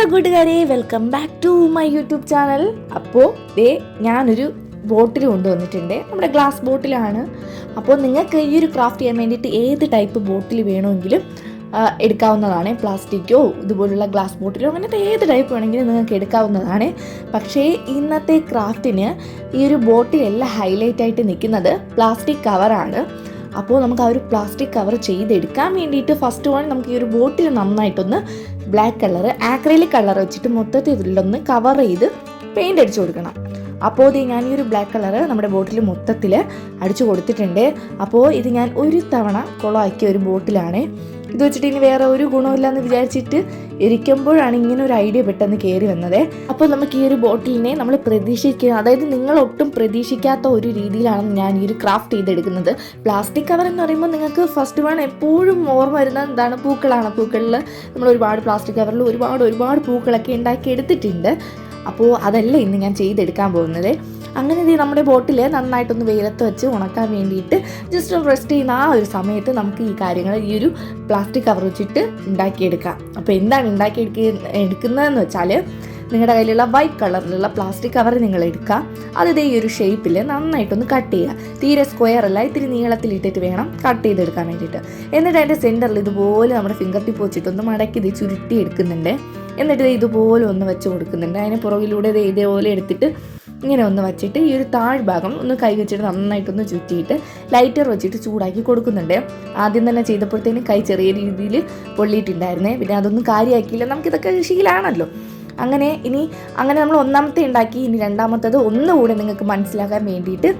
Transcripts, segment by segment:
Hello കൂട്ടുകാരെ welcome back to my YouTube channel അപ്പോൾ ദേ ഞാനൊരു ബോട്ടിൽ കൊണ്ടുവന്നിട്ടുണ്ട്. നമ്മുടെ ഗ്ലാസ് ബോട്ടിലാണ് അപ്പോൾ നിങ്ങൾക്ക് ഈ ഒരു ക്രാഫ്റ്റ് ചെയ്യാൻ വേണ്ടിയിട്ട് ഏത് ടൈപ്പ് ബോട്ടിൽ വേണമെങ്കിലും എടുക്കാവുന്നതാണ്. പ്ലാസ്റ്റിക്കോ ഇതുപോലുള്ള ഗ്ലാസ് ബോട്ടിലോ അങ്ങനത്തെ ഏത് ടൈപ്പ് വേണമെങ്കിലും നിങ്ങൾക്ക് എടുക്കാവുന്നതാണ്. പക്ഷേ ഇന്നത്തെ ക്രാഫ്റ്റിന് ഈ ഒരു ബോട്ടിലല്ല ഹൈലൈറ്റ് ആയിട്ട് നിൽക്കുന്നത് പ്ലാസ്റ്റിക് കവറാണ് അപ്പോൾ നമുക്ക് ആ ഒരു പ്ലാസ്റ്റിക് കവർ ചെയ്തെടുക്കാൻ വേണ്ടിയിട്ട് ഫസ്റ്റ് വൺ നമുക്ക് ഈ ഒരു ബോട്ടിൽ നന്നായിട്ടൊന്ന് ബ്ലാക്ക് കളർ ആക്രലിക് കളർ വെച്ചിട്ട് മൊത്തത്തിൽ ഇതിലൊന്ന് കവർ ചെയ്ത് പെയിന്റ് അടിച്ചു കൊടുക്കണം. അപ്പോൾ ഇത് ഞാൻ ഈ ഒരു ബ്ലാക്ക് കളർ നമ്മുടെ ബോട്ടിൽ മൊത്തത്തിൽ അടിച്ചു കൊടുത്തിട്ടുണ്ട്. അപ്പോൾ ഇത് ഞാൻ ഒരു തവണ കുളമാക്കിയ ഒരു ബോട്ടിലാണ് ഇത് വെച്ചിട്ട് ഇനി വേറെ ഒരു ഗുണമില്ല എന്ന് വിചാരിച്ചിട്ട് ഇരിക്കുമ്പോഴാണ് ഇങ്ങനെ ഒരു ഐഡിയ പെട്ടെന്ന് കയറി വന്നത്. അപ്പോൾ നമുക്ക് ഈ ഒരു ബോട്ടിലിനെ നമ്മൾ പ്രതീക്ഷിക്കുക അതായത് നിങ്ങൾ ഒട്ടും പ്രതീക്ഷിക്കാത്ത ഒരു രീതിയിലാണ് ഞാൻ ഈ ഒരു ക്രാഫ്റ്റ് ചെയ്തെടുക്കുന്നത്. പ്ലാസ്റ്റിക് കവർ എന്ന് പറയുമ്പോൾ നിങ്ങൾക്ക് ഫസ്റ്റ് വൺ എപ്പോഴും ഓർമ്മ വരുന്ന എന്താണ്? പൂക്കളാണ്. പൂക്കളിൽ നമ്മൾ ഒരുപാട് പ്ലാസ്റ്റിക് കവറിൽ ഒരുപാട് ഒരുപാട് പൂക്കളൊക്കെ ഉണ്ടാക്കി എടുത്തിട്ടുണ്ട്. അപ്പോൾ അതല്ല ഇന്ന് ഞാൻ ചെയ്തെടുക്കാൻ പോകുന്നത്. അങ്ങനെ ഇത് നമ്മുടെ ബോട്ടിൽ നന്നായിട്ടൊന്ന് വെയിലത്ത് വെച്ച് ഉണക്കാൻ വേണ്ടിയിട്ട് ജസ്റ്റ് ഒന്ന് റെസ്റ്റ് ചെയ്യുന്ന ആ ഒരു സമയത്ത് നമുക്ക് ഈ കാര്യങ്ങൾ ഈ ഒരു പ്ലാസ്റ്റിക് കവർ വെച്ചിട്ട് ഉണ്ടാക്കിയെടുക്കാം. അപ്പോൾ എന്താണ് ഉണ്ടാക്കി എടുക്കുന്നതെന്ന് വെച്ചാൽ നിങ്ങളുടെ കയ്യിലുള്ള വൈറ്റ് കളറിലുള്ള പ്ലാസ്റ്റിക് കവർ നിങ്ങൾ എടുക്കുക. അത് ഇതേ ഈ ഒരു ഷേപ്പിൽ നന്നായിട്ടൊന്ന് കട്ട് ചെയ്യുക. തീരെ സ്ക്വയർ അല്ല ഇത്തിരി നീളത്തിൽ ഇട്ടിട്ട് വേണം കട്ട് ചെയ്തെടുക്കാൻ വേണ്ടിയിട്ട്. എന്നിട്ട് അതിന്റെ സെന്ററിൽ ഇതുപോലെ നമ്മുടെ ഫിംഗർ ടിപ്പ് വെച്ചിട്ടൊന്ന് മടക്കി ഇത് ചുരുട്ടി എടുക്കുന്നുണ്ട് എന്നിട്ട് ഇത് ഇതുപോലെ ഒന്ന് വെച്ച് കൊടുക്കുന്നുണ്ട്. അതിന് പുറകിലൂടെ ഇതേപോലെ എടുത്തിട്ട് ഇങ്ങനെ ഒന്ന് വെച്ചിട്ട് ഈ ഒരു താഴ്ഭാഗം ഒന്ന് കൈ വെച്ചിട്ട് നന്നായിട്ടൊന്ന് ചുറ്റിയിട്ട് ലൈറ്റർ വെച്ചിട്ട് ചൂടാക്കി കൊടുക്കുന്നുണ്ട്. ആദ്യം തന്നെ ചെയ്തപ്പോഴത്തേനും കൈ ചെറിയ രീതിയിൽ പൊള്ളിയിട്ടുണ്ടായിരുന്നേ. പിന്നെ അതൊന്നും കാര്യമാക്കിയില്ല നമുക്കിതൊക്കെ ശീലാണല്ലോ. അങ്ങനെ ഇനി അങ്ങനെ നമ്മൾ ഒന്നാമത്തെ ഉണ്ടാക്കി ഇനി രണ്ടാമത്തത് ഒന്നുകൂടെ നിങ്ങൾക്ക് മനസ്സിലാക്കാൻ വേണ്ടിയിട്ട്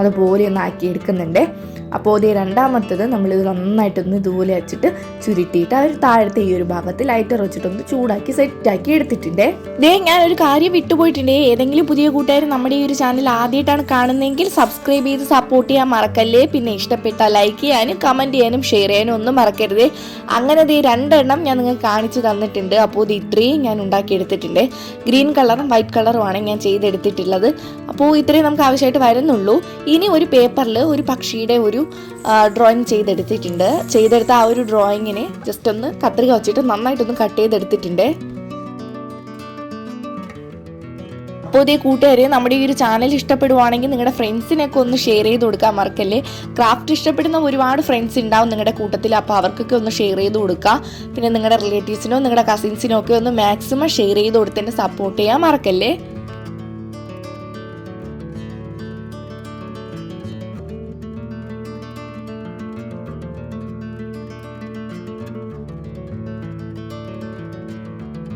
അതുപോലെ ഒന്ന് ആക്കി എടുക്കുന്നുണ്ട് അപ്പോൾ ഇത് രണ്ടാമത്തത് നമ്മളിത് നന്നായിട്ടൊന്ന് ഇതുപോലെ വെച്ചിട്ട് ചുരുട്ടിയിട്ട് അവർ താഴത്തെ ഈ ഒരു ഭാഗത്ത് ലൈറ്റർ വെച്ചിട്ടൊന്ന് ചൂടാക്കി സെറ്റാക്കി എടുത്തിട്ടുണ്ട്. ദേ ഞാൻ ഒരു കാര്യം വിട്ടുപോയിട്ടുണ്ട്. ഏതെങ്കിലും പുതിയ കൂട്ടുകാർ നമ്മുടെ ഈ ഒരു ചാനൽ ആദ്യമായിട്ടാണ് കാണുന്നതെങ്കിൽ സബ്സ്ക്രൈബ് ചെയ്ത് സപ്പോർട്ട് ചെയ്യാൻ മറക്കല്ലേ. പിന്നെ ഇഷ്ടപ്പെട്ട ലൈക്ക് ചെയ്യാനും കമന്റ് ചെയ്യാനും ഷെയർ ചെയ്യാനും ഒന്നും മറക്കരുത്. അങ്ങനെ ദേ രണ്ടെണ്ണം ഞാൻ നിങ്ങൾക്ക് കാണിച്ചു തന്നിട്ടുണ്ട്. അപ്പോൾ ഇത് ഇത്രയും ഞാൻ ഉണ്ടാക്കി എടുത്തിട്ടുണ്ട്. ഗ്രീൻ കളറും വൈറ്റ് കളറുമാണ് ഞാൻ ചെയ്തെടുത്തിട്ടുള്ളത്. അപ്പോൾ ഇത്രയും നമുക്ക് ആവശ്യമായിട്ട് വരുന്നുള്ളൂ. ഇനി ഒരു പേപ്പറിൽ ഒരു പക്ഷിയുടെ ഒരു ഡ്രോയിങ് ചെയ്തെടുത്തിട്ടുണ്ട്. ചെയ്തെടുത്ത ആ ഒരു ഡ്രോയിങ്ങിനെ ജസ്റ്റ് ഒന്ന് കത്രിക വെച്ചിട്ട് നന്നായിട്ടൊന്ന് കട്ട് ചെയ്തെടുത്തിട്ടുണ്ട്. അപ്പോൾ ഇതേ കൂട്ടുകാരെ നമ്മുടെ ഈ ഒരു ചാനൽ ഇഷ്ടപ്പെടുവാണെങ്കിൽ നിങ്ങളുടെ ഫ്രണ്ട്സിനൊക്കെ ഒന്ന് ഷെയർ ചെയ്ത് കൊടുക്കാൻ മറക്കല്ലേ? ക്രാഫ്റ്റ് ഇഷ്ടപ്പെടുന്ന ഒരുപാട് ഫ്രണ്ട്സ് ഉണ്ടാവും നിങ്ങളുടെ കൂട്ടത്തിൽ അപ്പോൾ അവർക്കൊക്കെ ഒന്ന് ഷെയർ ചെയ്ത് കൊടുക്കുക പിന്നെ നിങ്ങളുടെ റിലേറ്റീവ്സിനോ നിങ്ങളുടെ കസിൻസിനോ ഒക്കെ ഒന്ന് മാക്സിമം ഷെയർ ചെയ്ത് കൊടുത്തതിന് സപ്പോർട്ട് ചെയ്യാൻ മറക്കല്ലേ?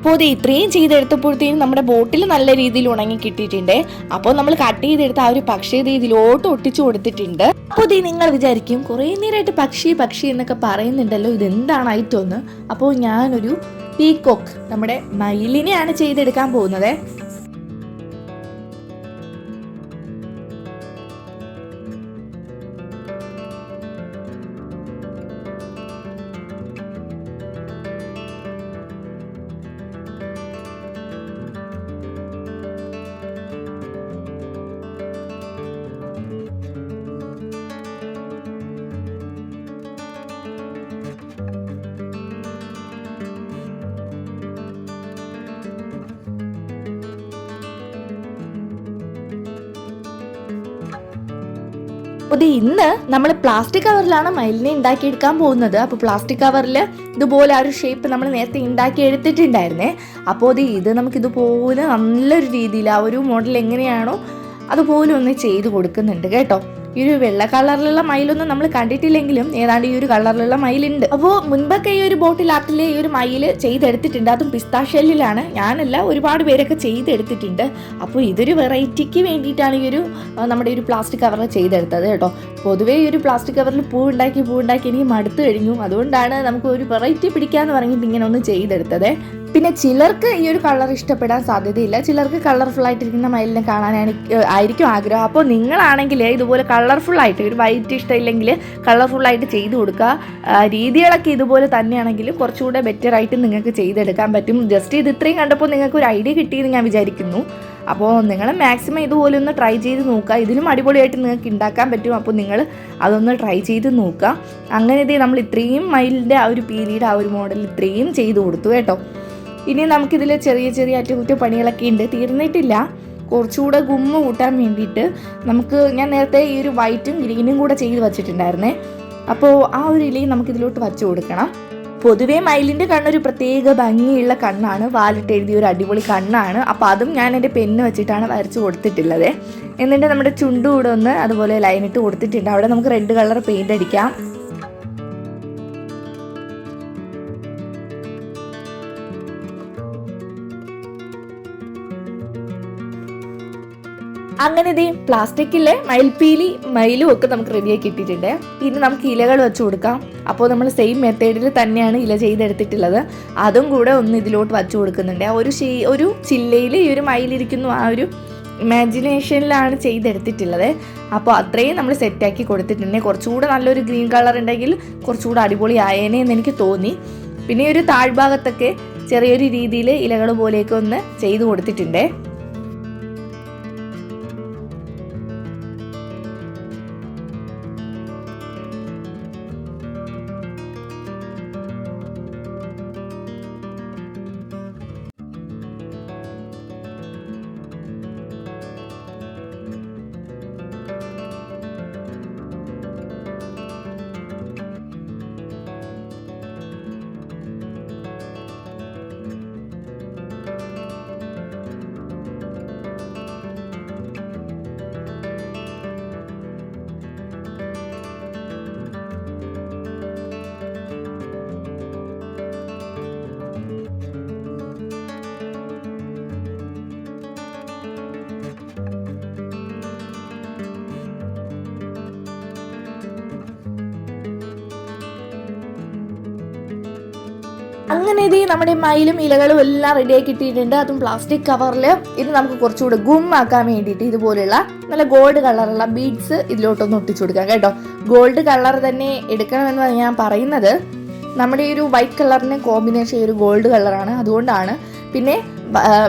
അപ്പോൾ ഇത് ഇത്രയും ചെയ്തെടുത്തപ്പോഴത്തേനും നമ്മുടെ ബോട്ടിൽ നല്ല രീതിയിൽ ഉണങ്ങി കിട്ടിയിട്ടുണ്ട്. അപ്പോൾ നമ്മൾ കട്ട് ചെയ്തെടുത്ത ആ ഒരു പക്ഷി ഇത് ഇതിലോട്ട് ഒട്ടിച്ചു കൊടുത്തിട്ടുണ്ട്. അപ്പോൾ ഇത് നിങ്ങൾ വിചാരിക്കും കുറേ നേരമായിട്ട് പക്ഷി പക്ഷി എന്നൊക്കെ പറയുന്നുണ്ടല്ലോ ഇതെന്താണ് ആയിട്ടൊന്ന്? അപ്പോൾ ഞാനൊരു പീകോക്ക് നമ്മുടെ മയിലിനെയാണ് ചെയ്തെടുക്കാൻ പോകുന്നത്. അപ്പോൾ ഇന്ന് നമ്മൾ പ്ലാസ്റ്റിക് കവറിലാണ് മയിലിനെ ഉണ്ടാക്കിയെടുക്കാൻ പോകുന്നത്. അപ്പോൾ പ്ലാസ്റ്റിക് കവറിൽ ഇതുപോലെ ആ ഒരു ഷേപ്പ് നമ്മൾ നേരത്തെ ഉണ്ടാക്കി എടുത്തിട്ടുണ്ടായിരുന്നേ അപ്പോൾ ഇത് ഇത് നമുക്ക് ഇതുപോലെ നല്ലൊരു രീതിയിൽ ആ ഒരു മോഡൽ എങ്ങനെയാണോ അതുപോലെ ഒന്ന് ചെയ്ത് കൊടുക്കുന്നുണ്ട് കേട്ടോ. ഈ ഒരു വെള്ള കളറിലുള്ള മയിലൊന്നും നമ്മൾ കണ്ടിട്ടില്ലെങ്കിലും ഏതാണ്ട് ഈ ഒരു കളറിലുള്ള മയിലുണ്ട്. അപ്പോൾ മുൻപൊക്കെ ഈ ഒരു ബോട്ടിൽ ആർട്ടിൽ ഈ ഒരു മയിൽ ചെയ്തെടുത്തിട്ടുണ്ട്. അതും പിസ്താഷെല്ലിലാണ് ഞാനല്ല ഒരുപാട് പേരൊക്കെ ചെയ്തെടുത്തിട്ടുണ്ട്. അപ്പോൾ ഇതൊരു വെറൈറ്റിക്ക് വേണ്ടിയിട്ടാണ് ഈ ഒരു നമ്മുടെ ഒരു പ്ലാസ്റ്റിക് കവറിൽ ചെയ്തെടുത്തത് കേട്ടോ. പൊതുവേ ഈ ഒരു പ്ലാസ്റ്റിക് കവറിൽ പൂ ഉണ്ടാക്കി പൂ ഉണ്ടാക്കി എനിക്ക് മടുത്തു കഴിഞ്ഞു. അതുകൊണ്ടാണ് നമുക്ക് ഒരു വെറൈറ്റി പിടിക്കാന്ന് പറഞ്ഞിട്ട് ഇങ്ങനെ ഒന്ന് ചെയ്തെടുത്തത്. പിന്നെ ചിലർക്ക് ഈ ഒരു കളർ ഇഷ്ടപ്പെടാൻ സാധ്യതയില്ല. ചിലർക്ക് കളർഫുൾ ആയിട്ടിരിക്കുന്ന മയിലിനെ കാണാനാണ് ആയിരിക്കും ആഗ്രഹം. അപ്പോൾ നിങ്ങളാണെങ്കിൽ ഇതുപോലെ കളർഫുൾ ആയിട്ട് ഒരു വൈറ്റ് ഇഷ്ടമില്ലെങ്കിൽ കളർഫുൾ ആയിട്ട് ചെയ്തു കൊടുക്കുക. രീതികളൊക്കെ ഇതുപോലെ തന്നെയാണെങ്കിൽ കുറച്ചുകൂടെ ബെറ്റർ ആയിട്ട് നിങ്ങൾക്ക് ചെയ്തെടുക്കാൻ പറ്റും. ജസ്റ്റ് ഇത് ഇത്രയും കണ്ടപ്പോൾ നിങ്ങൾക്ക് ഒരു ഐഡിയ കിട്ടിയെന്ന് ഞാൻ വിചാരിക്കുന്നു. അപ്പോൾ നിങ്ങൾ മാക്സിമം ഇതുപോലെ ഒന്ന് ട്രൈ ചെയ്ത് നോക്കുക. ഇതിലും അടിപൊളിയായിട്ട് നിങ്ങൾക്ക് ഉണ്ടാക്കാൻ പറ്റും. അപ്പോൾ നിങ്ങൾ അതൊന്ന് ട്രൈ ചെയ്ത് നോക്കുക. അങ്ങനെ ഇതേ നമ്മൾ ഇത്രയും മൈലിന്റെ ആ ഒരു പീരീഡ് ആ ഒരു മോഡൽ ഇത്രയും ചെയ്ത് കൊടുത്തു കേട്ടോ. ഇനി നമുക്കിതിൽ ചെറിയ ചെറിയ അറ്റകുറ്റപ്പണികളൊക്കെ ഉണ്ട്. തീർന്നിട്ടില്ല. കുറച്ചുകൂടെ ഗുമ്മ കൂട്ടാൻ വേണ്ടിയിട്ട് നമുക്ക് ഞാൻ നേരത്തെ ഈ ഒരു വൈറ്റും ഗ്രീനും കൂടെ ചെയ്ത് വച്ചിട്ടുണ്ടായിരുന്നേ. അപ്പോൾ ആ ഒരു ഇലയും നമുക്കിതിലോട്ട് വച്ചു കൊടുക്കണം. പൊതുവേ മയിലിന്റെ കണ്ണൊരു പ്രത്യേക ഭംഗിയുള്ള കണ്ണാണ്. വാലിട്ട് എഴുതിയ ഒരു അടിപൊളി കണ്ണാണ്. അപ്പോൾ അതും ഞാൻ എന്റെ പെണ്ണ് വെച്ചിട്ടാണ് വരച്ച് കൊടുത്തിട്ടുള്ളത്. എന്നിട്ട് നമ്മുടെ ചുണ്ടുകൂടെ ഒന്ന് അതുപോലെ ലൈനിട്ട് കൊടുത്തിട്ടുണ്ട്. അവിടെ നമുക്ക് റെഡ് കളർ പെയിന്റ് അടിക്കാം. അങ്ങനെ ഇതേ പ്ലാസ്റ്റിക്കിലെ മയിൽപ്പീലി മയിലും ഒക്കെ നമുക്ക് റെഡിയാക്കി ഇട്ടിട്ടുണ്ട് പിന്നെ നമുക്ക് ഇലകൾ വെച്ച് കൊടുക്കാം. അപ്പോൾ നമ്മൾ സെയിം മെത്തേഡിൽ തന്നെയാണ് ഇല ചെയ്തെടുത്തിട്ടുള്ളത്. അതും കൂടെ ഒന്ന് ഇതിലോട്ട് വച്ചു കൊടുക്കുന്നുണ്ട്. ഒരു ഷീ- ഒരു ചില്ലയിൽ ഈ ഒരു മയിലിരിക്കുന്നു ആ ഒരു ഇമാജിനേഷനിലാണ് ചെയ്തെടുത്തിട്ടുള്ളത്. അപ്പോൾ അത്രയും നമ്മൾ സെറ്റാക്കി കൊടുത്തിട്ടുണ്ട്. കുറച്ചുകൂടെ നല്ലൊരു ഗ്രീൻ കളർ ഉണ്ടെങ്കിൽ കുറച്ചുകൂടെ അടിപൊളി ആയേനെ എന്ന് എനിക്ക് തോന്നി. പിന്നെ ഒരു താഴ്ഭാഗത്തൊക്കെ ചെറിയൊരു രീതിയിൽ ഇലകൾ പോലെയൊക്കെ ഒന്ന് ചെയ്തു കൊടുത്തിട്ടുണ്ട്. അങ്ങനെ ഇത് നമ്മുടെ മയിലും ഇലകളും എല്ലാം റെഡിയാക്കി ഇട്ടിട്ടുണ്ട് അതും പ്ലാസ്റ്റിക് കവറിൽ ഇത് നമുക്ക് കുറച്ചുകൂടെ ഗും ആക്കാൻ വേണ്ടിയിട്ട് ഇതുപോലെയുള്ള നല്ല ഗോൾഡ് കളറുള്ള ബീഡ്സ് ഇതിലോട്ടൊന്ന് ഒട്ടിച്ചു കൊടുക്കാം കേട്ടോ. ഗോൾഡ് കളർ തന്നെ എടുക്കണമെന്ന് ഞാൻ പറയുന്നത്. നമ്മുടെ ഈ ഒരു വൈറ്റ് കളറിന് കോമ്പിനേഷൻ ഈ ഒരു ഗോൾഡ് കളറാണ് അതുകൊണ്ടാണ് പിന്നെ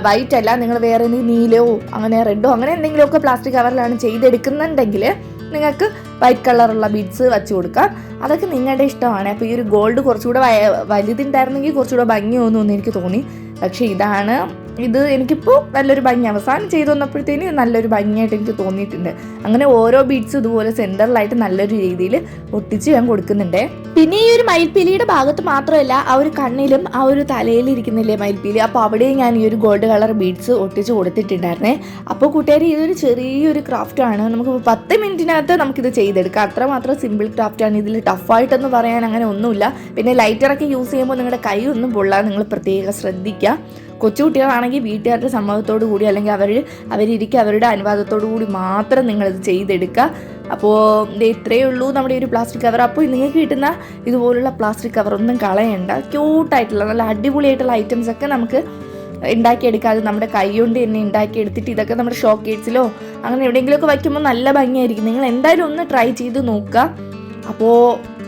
വൈറ്റ് അല്ല നിങ്ങൾ വേറെ നീലയോ അങ്ങനെ റെഡോ അങ്ങനെ എന്തെങ്കിലുമൊക്കെ പ്ലാസ്റ്റിക് കവറിലാണ് ചെയ്തെടുക്കുന്നുണ്ടെങ്കിൽ നിങ്ങൾക്ക് വൈറ്റ് കളറുള്ള ബീഡ്സ് വെച്ച് കൊടുക്കാം. അതൊക്കെ നിങ്ങളുടെ ഇഷ്ടമാണ്. അപ്പോൾ ഈ ഒരു ഗോൾഡ് കുറച്ചുകൂടെ വലുതുണ്ടായിരുന്നെങ്കിൽ കുറച്ചുകൂടെ ഭംഗി തോന്നുമെന്ന് എനിക്ക് തോന്നി. പക്ഷേ ഇതാണ് ഇത് എനിക്കിപ്പോൾ നല്ലൊരു ഭംഗി. അവസാനം ചെയ്തു വന്നപ്പോഴത്തേന് നല്ലൊരു ഭംഗിയായിട്ട് എനിക്ക് തോന്നിയിട്ടുണ്ട്. അങ്ങനെ ഓരോ ബീഡ്സും ഇതുപോലെ സെന്ററിലായിട്ട് നല്ലൊരു രീതിയിൽ ഒട്ടിച്ച് ഞാൻ കൊടുക്കുന്നുണ്ട്. പിന്നെ ഈ ഒരു മയിൽപ്പീലിയുടെ ഭാഗത്ത് മാത്രമല്ല ആ ഒരു കണ്ണിലും ആ ഒരു തലയിൽ ഇരിക്കുന്നില്ലേ മയിൽപ്പീലി? അപ്പോൾ അവിടെയും ഞാൻ ഈ ഒരു ഗോൾഡ് കളർ ബീഡ്സ് ഒട്ടിച്ച് കൊടുത്തിട്ടുണ്ടായിരുന്നേ. അപ്പോൾ കൂട്ടുകാർ ഇതൊരു ചെറിയൊരു ക്രാഫ്റ്റാണ് നമുക്ക് പത്ത് മിനിറ്റിനകത്ത് നമുക്കിത് ചെയ്തെടുക്കാം. അത്രമാത്രം സിമ്പിൾ ക്രാഫ്റ്റാണ് ഇതിൽ ടഫായിട്ടൊന്നും പറയാൻ അങ്ങനെ ഒന്നുമില്ല. പിന്നെ ലൈറ്ററൊക്കെ യൂസ് ചെയ്യുമ്പോൾ നിങ്ങളുടെ കൈ ഒന്നും പൊള്ളാൻ നിങ്ങൾ പ്രത്യേകം ശ്രദ്ധിക്കുക. കൊച്ചുകുട്ടികളാണെങ്കിൽ വീട്ടുകാരുടെ സമ്മതത്തോടു കൂടി അല്ലെങ്കിൽ അവർ അവരിരിക്കുക അവരുടെ അനുവാദത്തോടു കൂടി മാത്രം നിങ്ങളിത് ചെയ്തെടുക്കുക. അപ്പോൾ ഇത് ഇത്രയേ ഉള്ളൂ നമ്മുടെ ഒരു പ്ലാസ്റ്റിക് കവർ. അപ്പോൾ നിങ്ങൾക്ക് കിട്ടുന്ന ഇതുപോലുള്ള പ്ലാസ്റ്റിക് കവർ ഒന്നും കളയണ്ട. ക്യൂട്ടായിട്ടുള്ള നല്ല അടിപൊളിയായിട്ടുള്ള ഐറ്റംസ് ഒക്കെ നമുക്ക് ഉണ്ടാക്കിയെടുക്കാതെ നമ്മുടെ കൈ കൊണ്ട് തന്നെ ഉണ്ടാക്കിയെടുത്തിട്ട് ഇതൊക്കെ നമ്മുടെ ഷോക്കേഴ്സിലോ അങ്ങനെ എവിടെയെങ്കിലുമൊക്കെ വയ്ക്കുമ്പോൾ നല്ല ഭംഗിയായിരിക്കും. നിങ്ങൾ എന്തായാലും ഒന്ന് ട്രൈ ചെയ്ത് നോക്കുക. അപ്പോൾ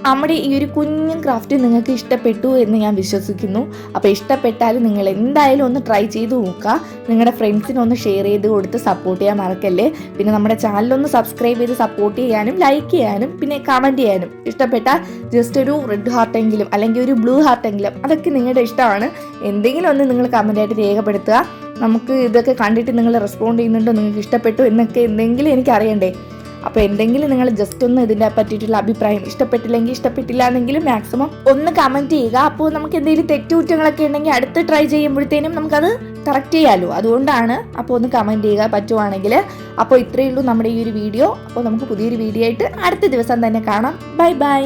നമ്മുടെ ഈ ഒരു കുഞ്ഞും ക്രാഫ്റ്റ് നിങ്ങൾക്ക് ഇഷ്ടപ്പെട്ടു എന്ന് ഞാൻ വിശ്വസിക്കുന്നു. അപ്പോൾ ഇഷ്ടപ്പെട്ടാൽ നിങ്ങൾ എന്തായാലും ഒന്ന് ട്രൈ ചെയ്ത് നോക്കുക. നിങ്ങളുടെ ഫ്രണ്ട്സിനൊന്ന് ഷെയർ ചെയ്ത് കൊടുത്ത് സപ്പോർട്ട് ചെയ്യാൻ മറക്കല്ലേ? പിന്നെ നമ്മുടെ ചാനലൊന്ന് സബ്സ്ക്രൈബ് ചെയ്ത് സപ്പോർട്ട് ചെയ്യാനും ലൈക്ക് ചെയ്യാനും പിന്നെ കമന്റ് ചെയ്യാനും. ഇഷ്ടപ്പെട്ടാൽ ജസ്റ്റ് ഒരു റെഡ് ഹാർട്ടെങ്കിലും അല്ലെങ്കിൽ ഒരു ബ്ലൂ ഹാർട്ടെങ്കിലും അതൊക്കെ നിങ്ങളുടെ ഇഷ്ടമാണ്. എന്തെങ്കിലും ഒന്ന് നിങ്ങൾ കമന്റായിട്ട് രേഖപ്പെടുത്തുക. നമുക്ക് ഇതൊക്കെ കണ്ടിട്ട് നിങ്ങൾ റെസ്പോണ്ട് ചെയ്യുന്നുണ്ടോ? നിങ്ങൾക്ക് ഇഷ്ടപ്പെട്ടു എന്നൊക്കെ എന്തെങ്കിലും എനിക്ക് അറിയണ്ടേ? അപ്പോൾ എന്തെങ്കിലും നിങ്ങൾ ജസ്റ്റ് ഒന്ന് ഇതിനെ പറ്റിയിട്ടുള്ള അഭിപ്രായം ഇഷ്ടപ്പെട്ടില്ലെങ്കിൽ ഇഷ്ടപ്പെട്ടില്ല എന്നെങ്കിലും മാക്സിമം ഒന്ന് കമന്റ് ചെയ്യുക. അപ്പോൾ നമുക്ക് എന്തെങ്കിലും തെറ്റുകുറ്റങ്ങളൊക്കെ ഉണ്ടെങ്കിൽ അടുത്ത് ട്രൈ ചെയ്യുമ്പോഴത്തേനും നമുക്കത് കറക്റ്റ് ചെയ്യാമല്ലോ അതുകൊണ്ടാണ് അപ്പോൾ ഒന്ന് കമന്റ് ചെയ്യുക പറ്റുവാണെങ്കിൽ. അപ്പോൾ ഇത്രയേ ഉള്ളൂ നമ്മുടെ ഈ ഒരു വീഡിയോ അപ്പോൾ നമുക്ക് പുതിയൊരു വീഡിയോ ആയിട്ട് അടുത്ത ദിവസം തന്നെ കാണാം. Bye bye